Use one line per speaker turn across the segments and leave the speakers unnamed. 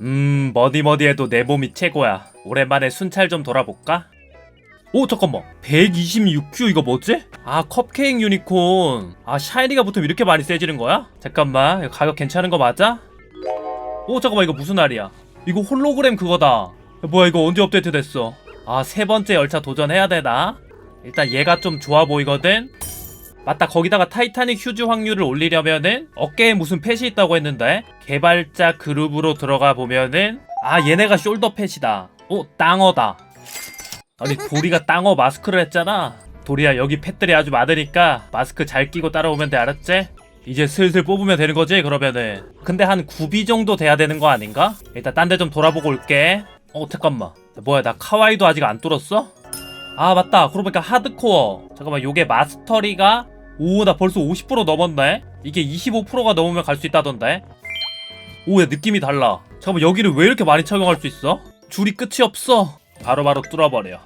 음 뭐니 뭐니 해도 내 몸이 최고야 오랜만에 순찰 좀 돌아볼까? 오 잠깐만 126Q 이거 뭐지? 아 컵케이크 유니콘 아 샤이니가 붙으면 이렇게 많이 세지는 거야? 잠깐만 가격 괜찮은 거 맞아? 오 잠깐만 이거 무슨 날이야 이거 홀로그램 그거다 야, 뭐야 이거 언제 업데이트 됐어 아 세 번째 열차 도전해야 되나? 일단 얘가 좀 좋아 보이거든 맞다 거기다가 타이타닉 휴즈 확률을 올리려면은 어깨에 무슨 펫이 있다고 했는데 개발자 그룹으로 들어가 보면은 아 얘네가 숄더 펫이다 어 땅어다 아니 도리가 땅어 마스크를 했잖아 도리야 여기 펫들이 아주 많으니까 마스크 잘 끼고 따라오면 돼 알았지? 이제 슬슬 뽑으면 되는 거지 그러면은 근데 한 9비 정도 돼야 되는 거 아닌가? 일단 딴 데 좀 돌아보고 올게 어 잠깐만 뭐야 나 카와이도 아직 안 뚫었어? 아 맞다. 그러고 보니까 하드코어. 잠깐만 요게 마스터리가 오 나 벌써 50% 넘었네? 이게 25%가 넘으면 갈 수 있다던데? 오야 느낌이 달라. 잠깐만 여기를 왜 이렇게 많이 착용할 수 있어? 줄이 끝이 없어. 바로 바로 뚫어버려.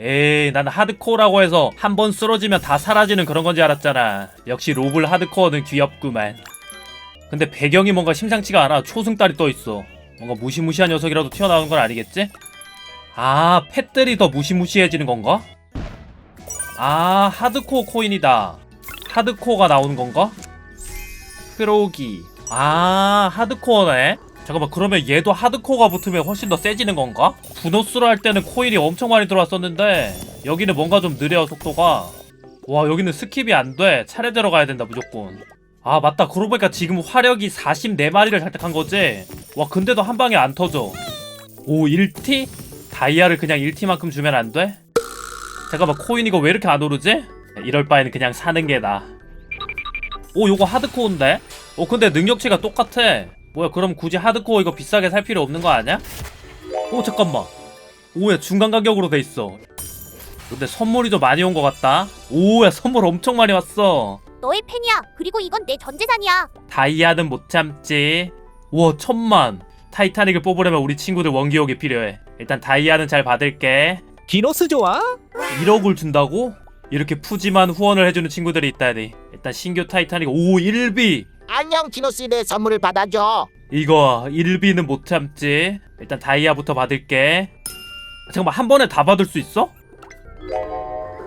에이 난 하드코어라고 해서 한 번 쓰러지면 다 사라지는 그런 건지 알았잖아. 역시 로블 하드코어는 귀엽구만. 근데 배경이 뭔가 심상치가 않아. 초승달이 떠있어. 뭔가 무시무시한 녀석이라도 튀어나오는 건 아니겠지? 아 펫들이 더 무시무시해지는 건가? 아 하드코어 코인이다 하드코어가 나오는 건가? 크로기 아 하드코어네 잠깐만 그러면 얘도 하드코어가 붙으면 훨씬 더 세지는 건가? 분노스를 할 때는 코인이 엄청 많이 들어왔었는데 여기는 뭔가 좀 느려 속도가 와 여기는 스킵이 안 돼 차례대로 가야 된다 무조건 아 맞다 그러고 보니까 지금 화력이 44마리를 획득한 거지? 와 근데도 한 방에 안 터져 오 1T? 다이아를 그냥 1T만큼 주면 안 돼? 잠깐만 코인 이거 왜 이렇게 안 오르지? 이럴 바에는 그냥 사는 게 나아 오 요거 하드코어인데? 어 근데 능력치가 똑같아 뭐야 그럼 굳이 하드코어 이거 비싸게 살 필요 없는 거 아니야? 오 잠깐만 오야 중간 가격으로 돼 있어 근데 선물이 좀 많이 온 것 같다 오야 선물 엄청 많이 왔어
너의 팬이야. 그리고 이건 내 전 재산이야.
다이아는 못 참지 우와 천만 타이타닉을 뽑으려면 우리 친구들 원기옥이 필요해. 일단 다이아는 잘 받을게.
기노스 좋아?
1억을 준다고? 이렇게 푸짐한 후원을 해주는 친구들이 있다니. 일단 신규 타이타닉 오 1비!
안녕 디노스 내 선물을 받아줘.
이거 1비는 못 참지. 일단 다이아부터 받을게. 잠깐만 한 번에 다 받을 수 있어?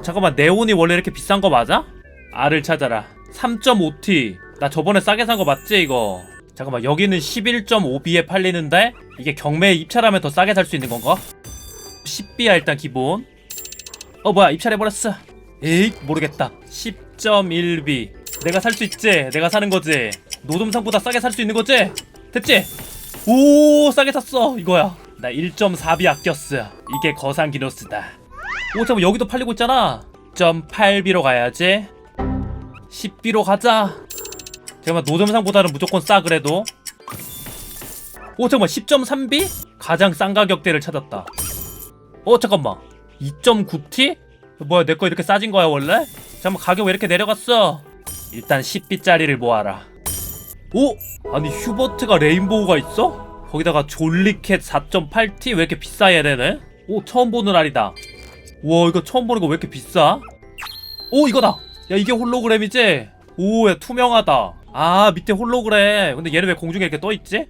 잠깐만 네온이 원래 이렇게 비싼 거 맞아? R을 찾아라. 3.5T 나 저번에 싸게 산 거 맞지 이거 잠깐만 여기는 11.5B에 팔리는데 이게 경매에 입찰하면 더 싸게 살 수 있는 건가? 10B야 일단 기본. 어 뭐야 입찰해버렸어. 에이 모르겠다. 10.1B 내가 살 수 있지? 내가 사는 거지? 노점상보다 싸게 살 수 있는 거지? 됐지? 오 싸게 샀어 이거야. 나 1.4B 아꼈어. 이게 거상 기노스다. 오 잠깐 여기도 팔리고 있잖아. 1.8B로 가야지. 10B로 가자 잠깐만 노점상보다는 무조건 싸 그래도 오 잠깐만 10.3B? 가장 싼 가격대를 찾았다 어 잠깐만 2.9T? 뭐야 내 거 이렇게 싸진 거야 원래? 잠깐만 가격 왜 이렇게 내려갔어? 일단 10B짜리를 모아라 오? 아니 휴버트가 레인보우가 있어? 거기다가 졸리캣 4.8T 왜 이렇게 비싸야 되네? 오 처음 보는 알이다 우와 이거 처음 보는 거 왜 이렇게 비싸? 오 이거다 야 이게 홀로그램이지? 오야 투명하다 아 밑에 홀로그램 근데 얘는 왜 공중에 이렇게 떠있지?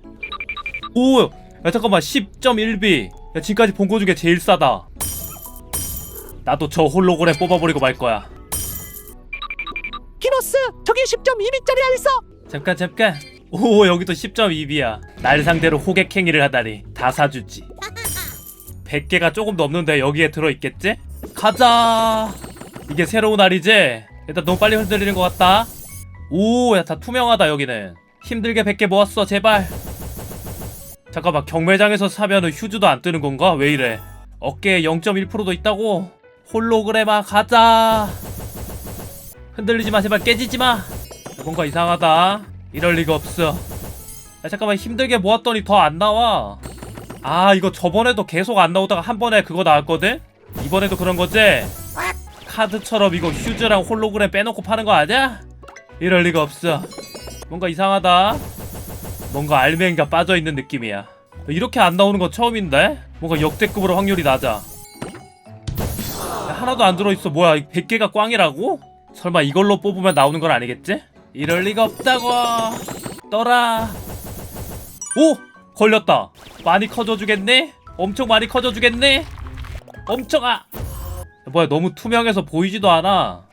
오야 잠깐만. 10.1B 야 지금까지 본 거 중에 제일 싸다. 나도 저 홀로그램 뽑아버리고 말 거야.
기노스 저기 10.2미짜리 있어?
잠깐 잠깐. 오 여기도 10.2B야. 날 상대로 호객행위를 하다니. 다 사주지. 100개가 조금 넘는데 여기에 들어있겠지? 가자. 이게 새로운 알이지? 일단 너무 빨리 흔들리는 것 같다 오야 다 투명하다 여기는. 힘들게 100개 모았어 제발. 잠깐만 경매장에서 사면은 휴즈도 안 뜨는 건가? 왜 이래? 어깨에 0.1%도 있다고? 홀로그래마 가자. 흔들리지 마 제발. 깨지지 마. 뭔가 이상하다. 이럴 리가 없어. 야, 잠깐만 힘들게 모았더니 더 안 나와. 아 이거 저번에도 계속 안 나오다가 한 번에 그거 나왔거든? 이번에도 그런 거지? 카드처럼 이거 휴즈랑 홀로그램 빼놓고 파는 거 아니야 이럴 리가 없어. 뭔가 이상하다. 뭔가 알맹이가 빠져있는 느낌이야. 이렇게 안 나오는 건 처음인데? 뭔가 역대급으로 확률이 낮아. 야, 하나도 안 들어있어. 뭐야 100개가 꽝이라고? 설마 이걸로 뽑으면 나오는 건 아니겠지? 이럴 리가 없다고. 떠라. 오! 걸렸다. 많이 커져주겠네? 엄청 많이 커져주겠네? 엄청 아! 뭐야 너무 투명해서 보이지도 않아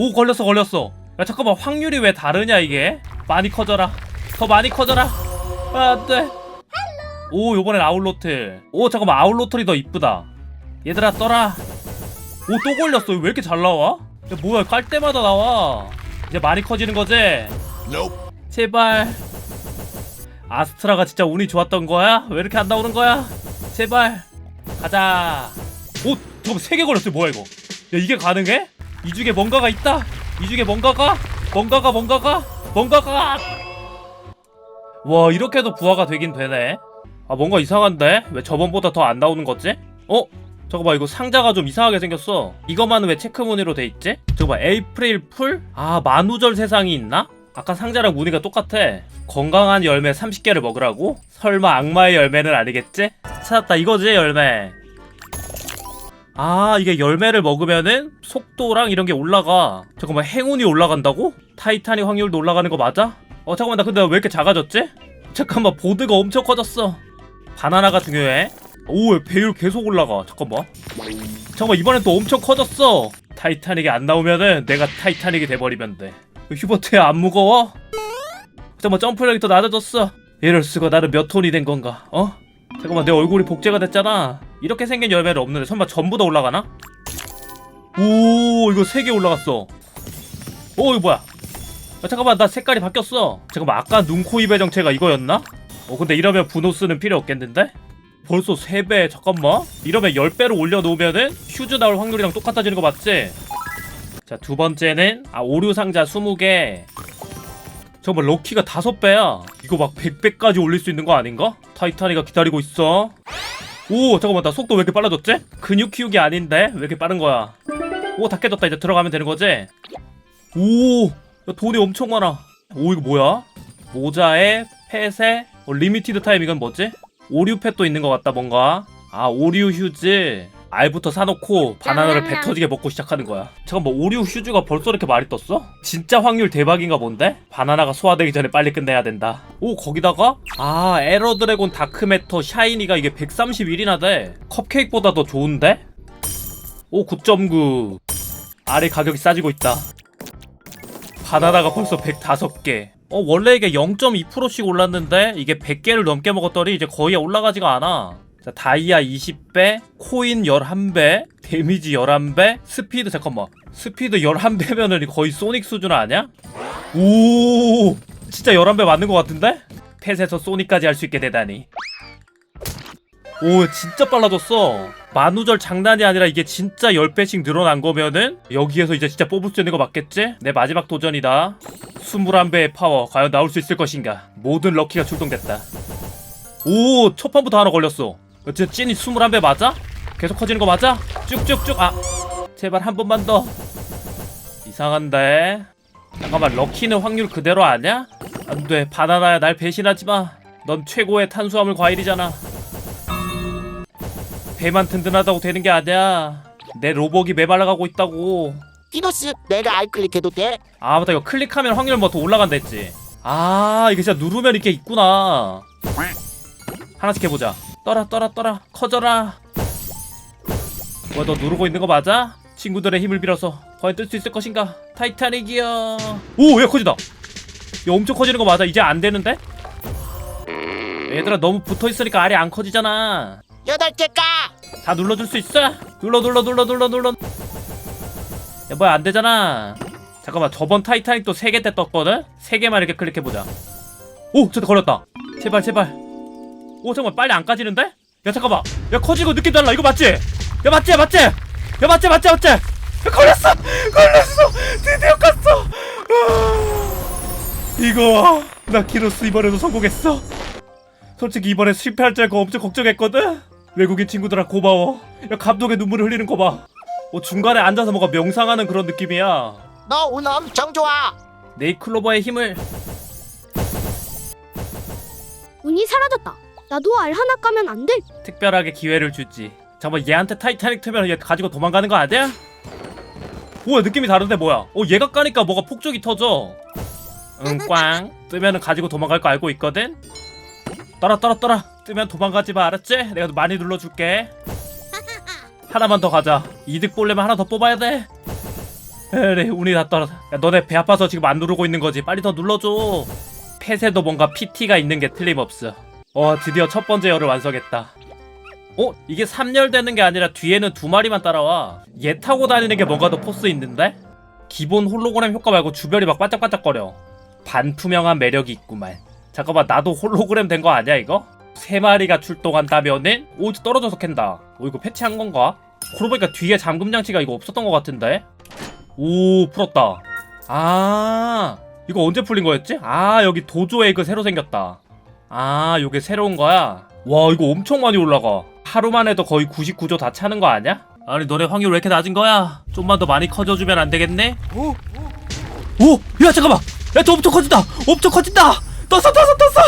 오 걸렸어 걸렸어. 야 잠깐만 확률이 왜 다르냐 이게? 많이 커져라. 더 많이 커져라. 아, 안돼. 오 요번엔 아울로틀 오 잠깐만 아울로틀이 더 이쁘다. 얘들아 떠라. 오 또 걸렸어. 왜 이렇게 잘 나와? 야 뭐야 깔 때마다 나와. 이제 많이 커지는 거지? 제발. 아스트라가 진짜 운이 좋았던 거야? 왜 이렇게 안 나오는 거야? 제발. 가자. 오 잠깐만 세개 걸렸어 뭐야 이거? 야 이게 가능해? 이 중에 뭔가가 있다 이 중에 뭔가가 뭔가가 뭔가가 뭔가가 와 이렇게 해도 부하가 되긴 되네 아 뭔가 이상한데 왜 저번보다 더 안 나오는 거지? 어? 잠깐만 이거 상자가 좀 이상하게 생겼어 이것만은 왜 체크무늬로 돼 있지? 잠깐만 에이프릴 풀? 아 만우절 세상이 있나? 아까 상자랑 무늬가 똑같아 건강한 열매 30개를 먹으라고? 설마 악마의 열매는 아니겠지? 찾았다 이거지 열매 아 이게 열매를 먹으면은 속도랑 이런 게 올라가 잠깐만 행운이 올라간다고? 타이타닉 확률도 올라가는 거 맞아? 어 잠깐만 나 근데 왜 이렇게 작아졌지? 잠깐만 보드가 엄청 커졌어 바나나가 중요해 오 배율 계속 올라가 잠깐만 잠깐만 이번엔 또 엄청 커졌어 타이타닉이 안 나오면은 내가 타이타닉이 돼버리면 돼 휴버트야 안 무거워? 잠깐만 점프력이 더 낮아졌어 이럴 수가 나는 몇 톤이 된 건가 어? 잠깐만 내 얼굴이 복제가 됐잖아 이렇게 생긴 열매는 없는데 설마 전부 다 올라가나? 오 이거 세개 올라갔어 오 이거 뭐야 야, 잠깐만 나 색깔이 바뀌었어 잠깐만 아까 눈, 코, 입의 정체가 이거였나? 어 근데 이러면 분호스는 필요 없겠는데? 벌써 3배 잠깐만 이러면 10배로 올려놓으면은 휴즈 나올 확률이랑 똑같아지는 거 맞지? 자 두 번째는 아 오류 상자 20개 잠깐만 럭키가 5배야 이거 막 100배까지 올릴 수 있는 거 아닌가? 타이타니가 기다리고 있어 오 잠깐만 나 속도 왜 이렇게 빨라졌지? 근육 키우기 아닌데 왜 이렇게 빠른 거야 오 다 깨졌다 이제 들어가면 되는 거지? 오 야, 돈이 엄청 많아 오 이거 뭐야? 모자에 펫에 어, 리미티드 타임 이건 뭐지? 오류 펫도 있는 것 같다 뭔가 아 오류 휴즈 알부터 사놓고 바나나를 배 터지게 먹고 시작하는 거야 잠깐만 오류 휴즈가 벌써 이렇게 많이 떴어? 진짜 확률 대박인가 본데? 바나나가 소화되기 전에 빨리 끝내야 된다 오 거기다가 아 에러 드래곤 다크매터 샤이니가 이게 131이나 돼 컵케이크보다 더 좋은데? 오 9.9 아래 가격이 싸지고 있다 바나나가 벌써 105개. 어, 원래 이게 0.2%씩 올랐는데 이게 100개를 넘게 먹었더니 이제 거의 올라가지가 않아. 자, 다이아 20배, 코인 11배, 데미지 11배, 스피드 잠깐만. 스피드 11배면은 거의 소닉 수준 아니야? 오! 진짜 11배 맞는 것 같은데? 펫에서 소닉까지 할 수 있게 되다니. 오 진짜 빨라졌어 만우절 장난이 아니라 이게 진짜 10배씩 늘어난 거면은 여기에서 이제 진짜 뽑을 수 있는 거 맞겠지? 내 마지막 도전이다 21배의 파워 과연 나올 수 있을 것인가 모든 럭키가 출동됐다 오 첫판부터 하나 걸렸어 진짜 찐이 21배 맞아? 계속 커지는 거 맞아? 쭉쭉쭉 아 제발 한 번만 더 이상한데 잠깐만 럭키는 확률 그대로 아냐? 안돼 바나나야 날 배신하지마 넌 최고의 탄수화물 과일이잖아 배만 든든하다고 되는 게 아니야. 내 로벅이 메말라가고 있다고.
디노스 내가 알 클릭해도 돼?
아 맞다 이거 클릭하면 확률 뭐 더 올라간다 했지. 아 이게 진짜 누르면 이렇게 있구나. 하나씩 해보자. 떠라 떠라 떠라 커져라. 뭐야 너 누르고 있는 거 맞아? 친구들의 힘을 빌어서 과연 뜰 수 있을 것인가? 타이타닉이야. 오야 커지다. 야 엄청 커지는 거 맞아? 이제 안 되는데? 얘들아 너무 붙어 있으니까 알이 안 커지잖아.
여덟 개까?
다 눌러줄 수 있어? 눌러 눌러 눌러 눌러 눌러 야 뭐야 안 되잖아 잠깐만 저번 타이타닉도 3개 때 떴거든? 3개만 이렇게 클릭해보자 오! 저다 걸렸다 제발 제발 오 잠깐만 빨리 안 까지는데? 야 잠깐만 야 커지고 느낌 달라 이거 맞지? 야 맞지 맞지? 야 맞지 맞지 맞지? 야 걸렸어 걸렸어 드디어 깠어 아, 이거 나 키로스 이번에도 성공했어 솔직히 이번에 실패할 줄 알고 엄청 걱정했거든? 외국인 친구들아 고마워 야 감동의 눈물을 흘리는 거봐 어, 중간에 앉아서 뭔가 명상하는 그런 느낌이야
너운 엄청 좋아.
네이클로버의 힘을
운이 사라졌다. 나도 알 하나 까면 안 돼?
특별하게 기회를 주지. 잠깐만 얘한테 타이타닉 트면 얘 가지고 도망가는 거 아니야? 뭐야 느낌이 다른데 뭐야? 어 얘가 까니까 뭐가 폭죽이 터져. 응꽝. 뜨면은 가지고 도망갈 거 알고 있거든? 떠라 떠라 떠라. 뜨면 도망가지 마 알았지? 내가 많이 눌러줄게. 하나만 더 가자. 이득 보려면 하나 더 뽑아야 돼. 그래 운이 다 떨어져. 야 너네 배 아파서 지금 안 누르고 있는 거지. 빨리 더 눌러줘. 펫에도 뭔가 PT가 있는 게 틀림없어 어 드디어 첫 번째 열을 완성했다 어? 이게 3열 되는 게 아니라 뒤에는 두 마리만 따라와 얘 타고 다니는 게 뭔가 더 포스 있는데? 기본 홀로그램 효과 말고 주변이 막 반짝반짝거려 반투명한 매력이 있구만 잠깐만 나도 홀로그램 된 거 아니야 이거? 세 마리가 출동한다면은 오 떨어져서 캔다 오 이거 패치한 건가? 그러고 보니까 뒤에 잠금 장치가 이거 없었던 것 같은데? 오 풀었다 아 이거 언제 풀린 거였지? 아 여기 도조 에 그 새로 생겼다 아 요게 새로운 거야? 와 이거 엄청 많이 올라가 하루만 해도 거의 99조 다 차는 거 아니야? 아니 너네 확률 왜 이렇게 낮은 거야? 좀만 더 많이 커져주면 안 되겠네? 오! 오! 야 잠깐만! 야저 엄청 커진다! 엄청 커진다! 떴어 떴어 떴어!